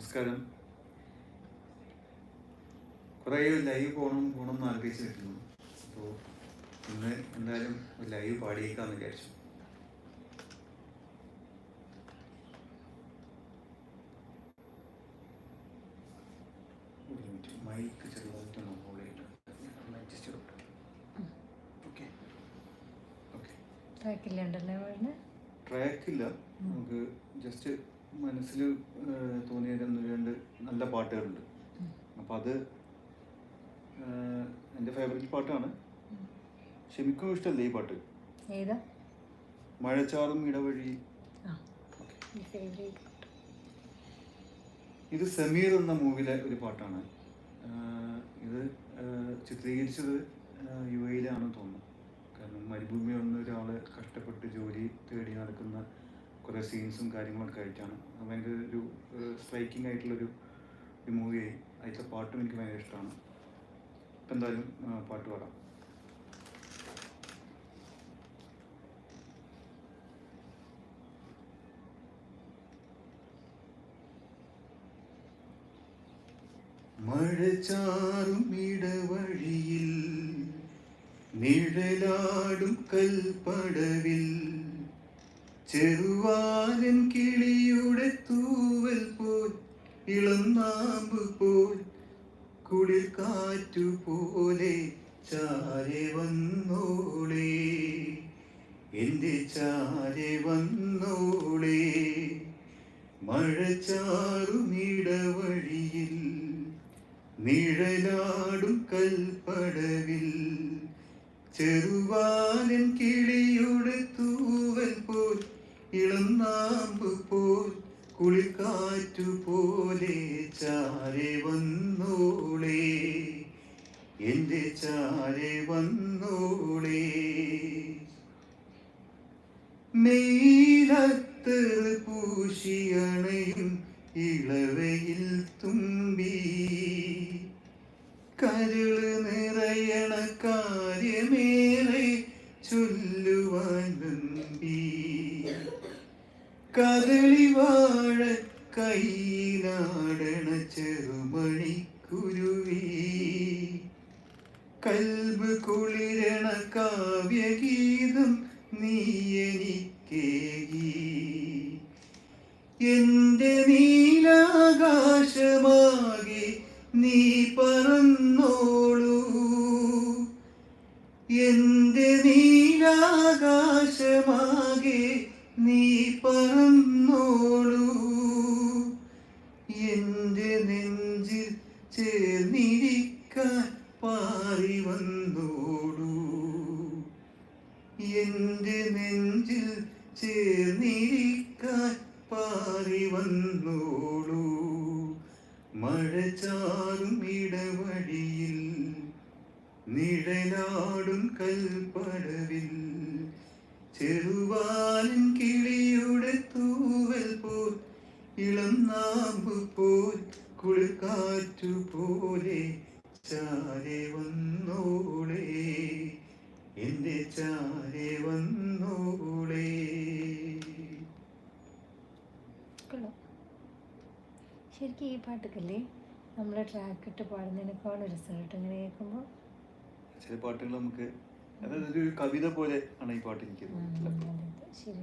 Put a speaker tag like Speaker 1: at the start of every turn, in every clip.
Speaker 1: നമസ്കാരം. കുറേ ലൈവ് പോകണം പോകണം എന്ന് ആഗ്രഹിച്ച് നിൽക്കുന്നു. അപ്പോൾ ഇന്ന് എന്തായാലും ഒരു ലൈവ് പാടിയേക്കാന്ന് വിചാരിച്ചു. മൈക്ക് ചെറുതായിട്ടൊന്ന് ഹോൾഡ് ചെയ്തിട്ട് അഡ്ജസ്റ്റ് ചെയ്തോട്ടെ ഓക്കെ. ഓക്കെ
Speaker 2: ട്രാക്കില്ലാണ്ടല്ലേ വേണ്ടത്
Speaker 1: ട്രാക്കില്ല നമുക്ക് ജസ്റ്റ് മനസ്സിൽ തോന്നിയ രണ്ട് നല്ല പാട്ടുകളുണ്ട്. അപ്പം അത് എന്റെ ഫേവറേറ്റ് പാട്ടാണ്. ഷെമിക്കും ഇഷ്ടമല്ലേ ഈ പാട്ട്?
Speaker 2: ഏതാ?
Speaker 1: മഴച്ചാറും ഇടവഴി. ഇത് സമീർ എന്ന മൂവിയിലെ ഒരു പാട്ടാണ്. ഇത് ചിത്രീകരിച്ചത് യു എയിലാണെന്ന് തോന്നുന്നു. കാരണം മരുഭൂമി വന്ന ഒരാൾ കഷ്ടപ്പെട്ട് ജോലി തേടി നടക്കുന്ന കുറേ സീൻസും കാര്യങ്ങളൊക്കെ ആയിട്ടാണ്. ഭയങ്കര ഒരു സ്ട്രൈക്കിംഗ് ആയിട്ടുള്ളൊരു ഒരു മൂവിയായി അതിലത്തെ പാട്ടും എനിക്ക് ഭയങ്കര ഇഷ്ടമാണ് ഇപ്പം എന്തായാലും പാട്ട് പാടാം. മഴചാറും ഇടവഴിയിൽ നിഴലാടും കൽപ്പടവിൽ ചെറുവാലൻ കിളിയുടെ തൂവൽ പോൽ ഇളം നാമ്പ് പോൽ കുളിർ കാറ്റു പോലെ ചാരെ വന്നോളേ. എന്റെ ചാരെ വന്നോളേ. മഴ ചാറുമിടവഴിയിൽ നിഴലാടും കൽപ്പടവിൽ ചെറുവാലൻ കിളിയുടെ ഇളം നാമ്പ് പോൽ കുളിക്കാറ്റു പോലെ ചാരെ വന്നോളേ. എന്റെ ചാരെ വന്നോളേ. മെയിലത്ത് പൂശിയണയും ഇളവയിൽ തുമ്പി. കരൾ നിറയണ കാര്യമേറെ ചൊല്ലുവാൻ നമ്പി കദളി വാഴ കൈനാടണ ചെറുമണി കുരുവി. കൽബ് കുളിരണ കാവ്യഗീതം നീ എനിക്കേകി. എന്റെ നിഴലാടും കൽപ്പടവിൽ ചെറുവാലിൻ കിളിയുടെ തൂവൽ പോൽ ഇളം നാമ്പ് പോൽ കുളിക്കാറ്റു പോലെ ചാരെ വന്നോളേ എന്റെ ചാരെ വന്നോളേ.
Speaker 2: ശരിക്കും ഈ പാട്ടൊക്കെ നമ്മൾ ട്രാക്ക് ഇട്ട് പാടുന്നതിനേക്കാളും റിസൾട്ട് ഇങ്ങനെ കേൾക്കുമ്പോൾ
Speaker 1: ചില പാട്ടുകൾ നമുക്ക് അതായത് ഒരു കവിത പോലെ ആണ് ഈ പാട്ട് എനിക്ക്
Speaker 2: ശരി.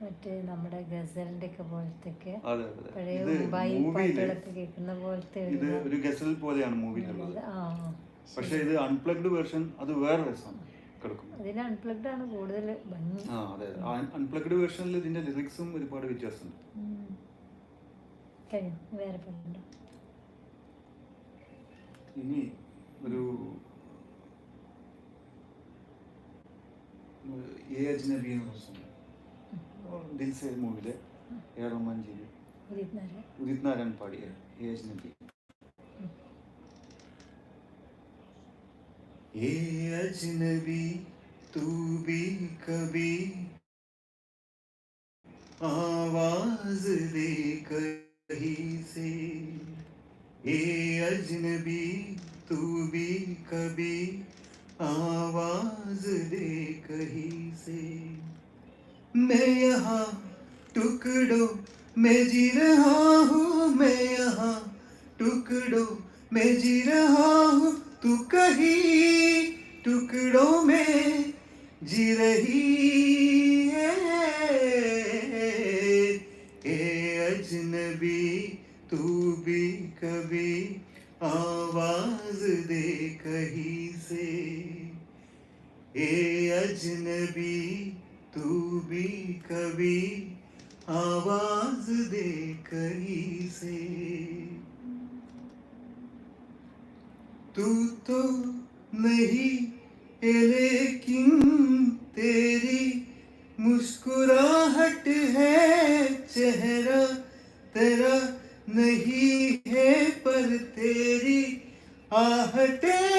Speaker 2: മറ്റേ നമ്മുടെ ഗസലിന്റെ ഒക്കെ പോലത്തെ പഴയ പാട്ടുകളൊക്കെ കേൾക്കുന്ന പോലത്തെ
Speaker 1: ഇത്
Speaker 2: ഒരു
Speaker 1: ഗസൽ പോലെയാണ് മൂവിയിലുള്ളത്. പക്ഷെ ഇത് അൺപ്ലഗ്ഡ് വേർഷൻ അത് വേറെ രസമാണ്. കിടക്കും
Speaker 2: അതിന് അൺപ്ലഗ്ഡ് ആണ് കൂടുതൽ ഭംഗി.
Speaker 1: ആ അതെ അൺപ്ലഗ്ഡ് വേർഷനിൽ ഇതിന്റെ ലിറിക്സും ഒരുപാട് വ്യത്യാസമുണ്ട്.
Speaker 2: ഉം. കഴിഞ്ഞു. വേറെ പാട്ടുണ്ടോ?
Speaker 1: ഇനി ഒരു എ അജ്നബി എന്ന പ്രശ്നം Dil Se മൂവിലെ A R Rahman G
Speaker 2: ഇരുപത്തിനാല്
Speaker 1: ഉദിത് നാരായൺ പാടിയ എ അജ്നബി ए अजनबी तू भी कभी आवाज दे कहीं से ए अजनबी तू भी कभी आवाज़ दे कहीं से। मैं यहाँ टुकड़ों मैं जी रहा हूँ, मैं यहाँ टुकड़ों में जी रहा हूँ। तू कहीं टुकड़ों में जी रही है? ए अजनबी, तू भी कभी आवाज़ दे कहीं से। ए अजनबी, तू भी कभी आवाज़ दे कहीं से। तू तो नहीं लेकिन तेरी मुस्कुराहट है, चेहरा तेरा नहीं है पर तेरी आहटे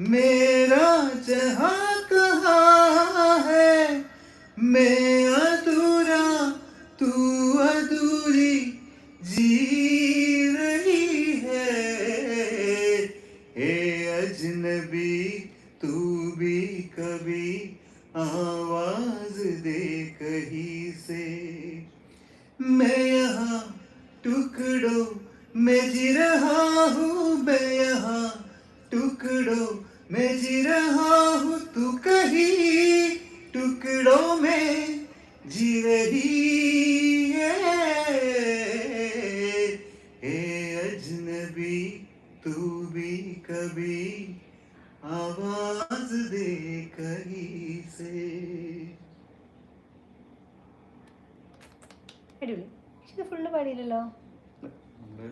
Speaker 1: मेरा जहाँ कहाँ है, मैं अधूरा, तू अधूरी जी रही है। हे अजनबी, तू भी कभी आवाज़ दे कहीं से। मैं तू भी कभी आवाज दे कहीं से
Speaker 2: അടിപൊളി പക്ഷെ ഇത് ഫുള്ള് പാടിയില്ലല്ലോ
Speaker 1: നമ്മള്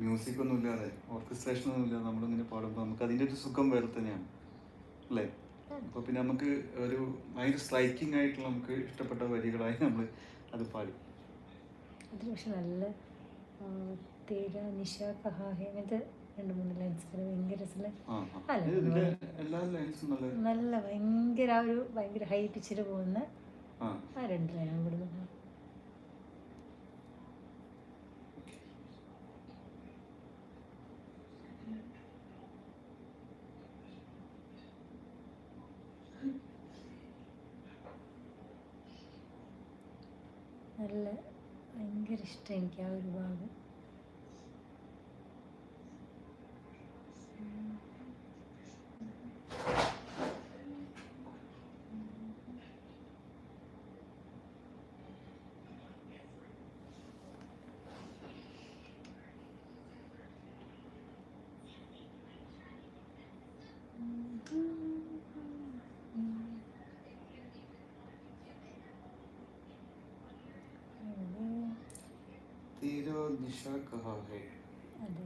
Speaker 1: മ്യൂസിക് ഒന്നും ഇല്ലാതെ ഓർക്കസ്ട്രേഷൻ ഒന്നും ഇല്ലാതെ നമ്മളിങ്ങനെ പാടുമ്പോൾ നമുക്ക് അതിൻ്റെ ഒരു സുഖം വേറെ തന്നെയാണ് അല്ലേ അപ്പോൾ പിന്നെ നമുക്ക് ഒരു ഭയങ്കര സ്ട്രൈക്കിംഗ് ആയിട്ടുള്ള നമുക്ക് ഇഷ്ടപ്പെട്ട വരികളായി നമ്മൾ അത് പാടി
Speaker 2: അതിൽ പക്ഷെ നല്ല കഹാഹെ അങ്ങനത്തെ രണ്ട് മൂന്ന് ലൈൻസ് ഭയങ്കര. അല്ല,
Speaker 1: നല്ല
Speaker 2: ഭയങ്കര ആ ഒരു ഭയങ്കര ഹൈ പിച്ചിൽ പോകുന്ന
Speaker 1: ആ.
Speaker 2: രണ്ട് ലൈൻ ഇവിടുന്ന്. നല്ല ഭയങ്കര ഇഷ്ടം എനിക്ക് ആ ഒരു ഭാഗം.
Speaker 1: തീരോ നിശ കഹാ ഹേ
Speaker 2: അതെ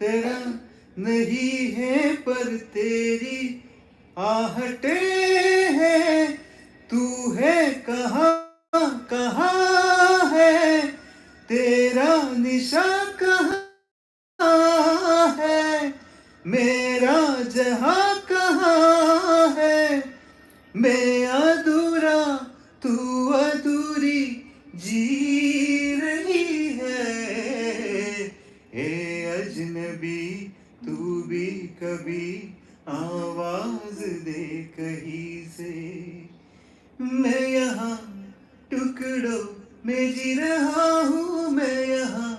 Speaker 1: तेरा नहीं है, पर तेरी आहटे है। तू है कहा कहा है? तेरा निशा कहा है? मेरा कभी आवाज़ दे कहीं से। मैं यहाँ टुकड़ों में जी रहा हूँ, मैं यहाँ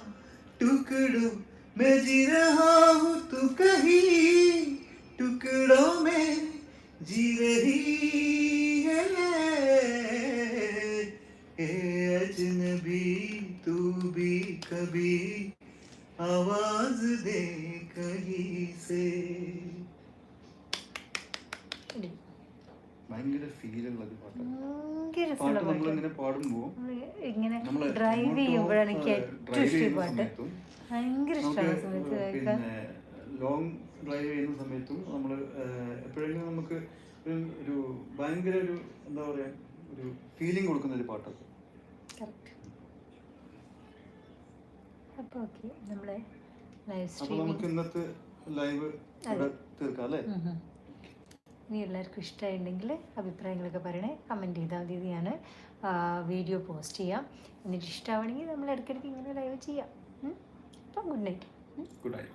Speaker 1: टुकड़ों में जी रहा हूँ। तू कहीं टुकड़ों में जी रही।
Speaker 2: പോകും
Speaker 1: ഇങ്ങനെ
Speaker 2: ഡ്രൈവ് ചെയ്യുമ്പോഴാണ് എനിക്ക് ഏറ്റവും
Speaker 1: ഡ്രൈവ്
Speaker 2: ഇഷ്ടം പാട്ട് ഭയങ്കര ഇഷ്ടമാണ്
Speaker 1: പിന്നെ ലോങ് ഡ്രൈവ് ചെയ്യുന്ന സമയത്തും നമ്മൾ എപ്പോഴെങ്കിലും നമുക്ക് ഒരു ഒരു ഭയങ്കര ഒരു എന്താ പറയാ ഒരു ഫീലിംഗ് കൊടുക്കുന്ന ഒരു പാട്ടൊക്കെ.
Speaker 2: അപ്പോൾ ഓക്കെ നമ്മളെ ലൈവ്
Speaker 1: അപ്പൊ നമുക്ക് ഇന്നത്തെ ലൈവ് തീർക്കാം അല്ലേ?
Speaker 2: ഇനി എല്ലാവർക്കും ഇഷ്ടമായിട്ടുണ്ടെങ്കിൽ അഭിപ്രായങ്ങളൊക്കെ പറയണേ. കമന്റ് ചെയ്താൽ മതി. ഞാൻ വീഡിയോ പോസ്റ്റ് ചെയ്യാം. എന്നിട്ട് ഇഷ്ടമാവണമെങ്കിൽ നമ്മൾ ഇടയ്ക്കിടയ്ക്ക് ഇങ്ങനെ ലൈവ് ചെയ്യാം. അപ്പം ഗുഡ് നൈറ്റ്
Speaker 1: ഗുഡ് നൈറ്റ്